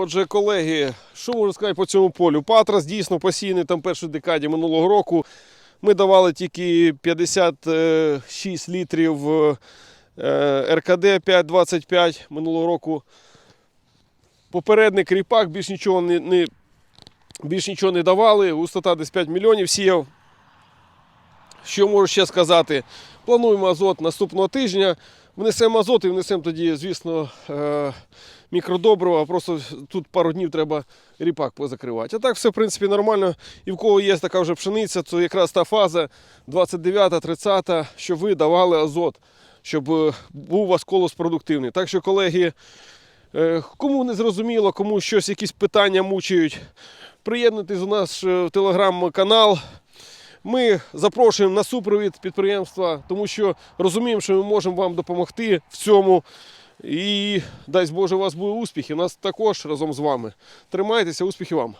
Отже, колеги, що можу сказати по цьому полю? Патрас дійсно посіяний там першій декаді минулого року. Ми давали тільки 56 літрів е, РКД 5,25 минулого року. Попередник ріпак більш нічого не, не, більш нічого не давали. Густота десь 5 мільйонів сіяв. Що можу ще сказати? Плануємо азот наступного тижня. Внесемо азот і внесемо тоді, звісно, е, мікродобрива. Просто тут пару днів треба ріпак позакривати. А так все, в принципі, нормально. І в кого є така вже пшениця, то якраз та фаза 29-30, щоб ви давали азот, щоб е, був у вас колос продуктивний. Так що, колеги, е, кому не зрозуміло, кому щось, якісь питання мучають, приєднуйтесь у нас в телеграм-канал. Ми запрошуємо на супровід підприємства, тому що розуміємо, що ми можемо вам допомогти в цьому. І дай Боже, у вас буде успіх, і нас також разом з вами. Тримайтеся, успіхів вам!